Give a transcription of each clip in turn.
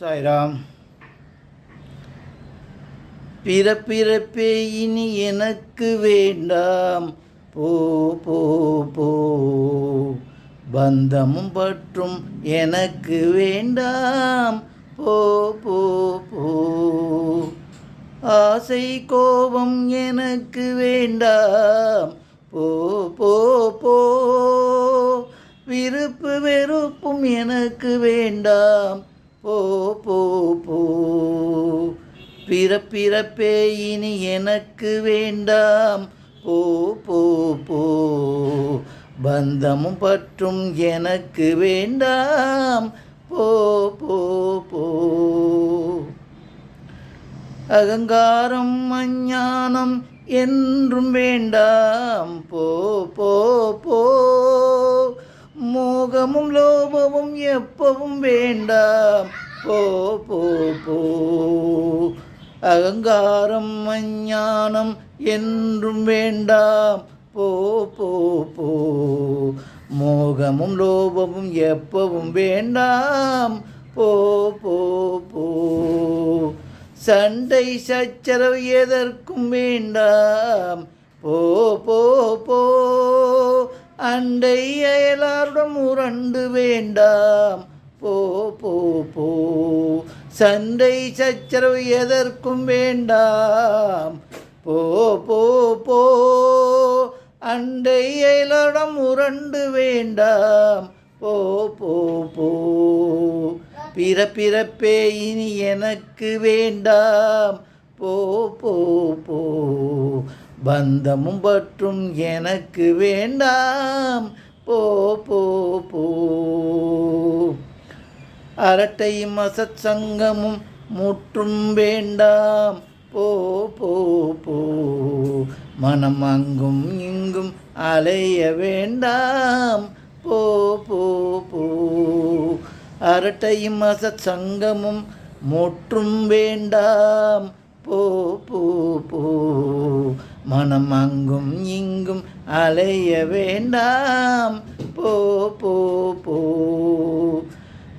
சாய்ராம். பிறப்பிறப்பே இனி எனக்கு வேண்டாம். போ போ போ. பந்தமும் பற்றும் எனக்கு வேண்டாம். போ போ போ. ஆசை கோபம் எனக்கு வேண்டாம். போ போ போ. விருப்பு வெறுப்பும் எனக்கு வேண்டாம். ஓ போ போ. பிறப்பிறப்பே இனி எனக்கு வேண்டாம். போ போ போ. பந்தமும் பற்றும் எனக்கு வேண்டாம். போ போ போ. அகங்காரம் அஞ்ஞானம் என்றும் வேண்டாம். போ போ போ. மோகமும் லோ எப்பவும் வேண்டாம். போ போ போ. அகங்காரம் அஞ்ஞானம் என்றும் வேண்டாம். போ போ போ. மோகமும் லோபமும் எப்பவும் வேண்டாம். போ போ போ. சண்டை சச்சரவு எதற்கும் வேண்டாம். போ போ போ. அண்டை அயலாருடன் முரண்டு வேண்டாம். போ போ போ. சண்டை சச்சரவு எதற்கும் வேண்டாம். போ போ போ. அண்டை அயலாருடன் முரண்டு வேண்டாம். போ போ போ. பிறப்பிறப்பே இனி எனக்கு வேண்டாம். போ போ போ. பந்தமும் பற்றும் எனக்கு வேண்டாம். போ போ போ. அரட்டையும் அசத் சங்கமும் முற்றும் வேண்டாம். போ போ போ. மனம் அங்கும் இங்கும் அலைய வேண்டாம். போ போ போ. அரட்டையும் அசத் சங்கமும் முற்றும் வேண்டாம். போ போ போ. மனம் அங்கும் இங்கும் அலைய வேண்டாம். போ போ போ.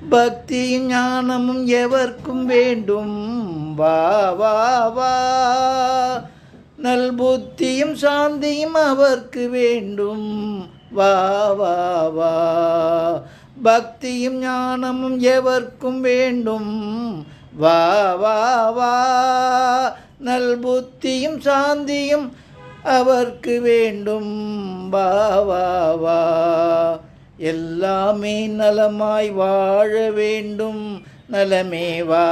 பக்தியும் ஞானமும் எவர்க்கும் வேண்டும். வா வா வா. நல் புத்தியும் சாந்தியும் அவர்க்கு வேண்டும். வா வா வா. பக்தியும் ஞானமும் எவர்க்கும் வேண்டும். வா வா வா. நல் புத்தியும் சாந்தியும் அவர்க்கு வேண்டும். வா எல்லாமே நலமாய் வாழ வேண்டும். நலமே வா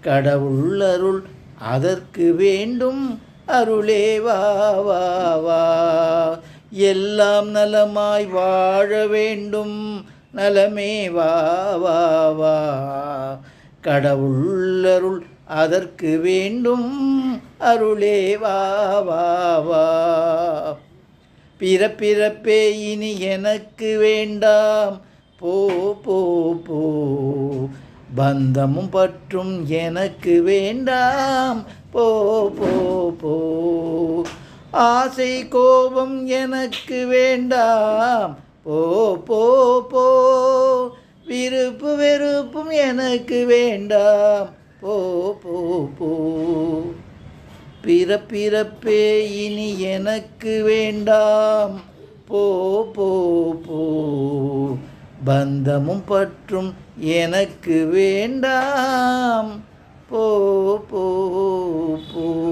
கடவுள் அருள் அதற்கு வேண்டும். அருளே வா எல்லாம் நலமாய் வாழ வேண்டும். நலமே வா. கடவுள் அருள் அதற்கு வேண்டும் அருளே வா பிறப்பிறப்பே இனி எனக்கு வேண்டாம். போ போ போ. பந்தமும் பற்றும் எனக்கு வேண்டாம். போ போ போ. ஆசை கோபம் எனக்கு வேண்டாம். போ போ போ. விருப்பு வெறுப்பும் எனக்கு வேண்டாம். போ போ போ. பிறப்பிறப்பே இனி எனக்கு வேண்டாம். போ போ போ. பந்தமும் பற்றும் எனக்கு வேண்டாம். போ போ போ.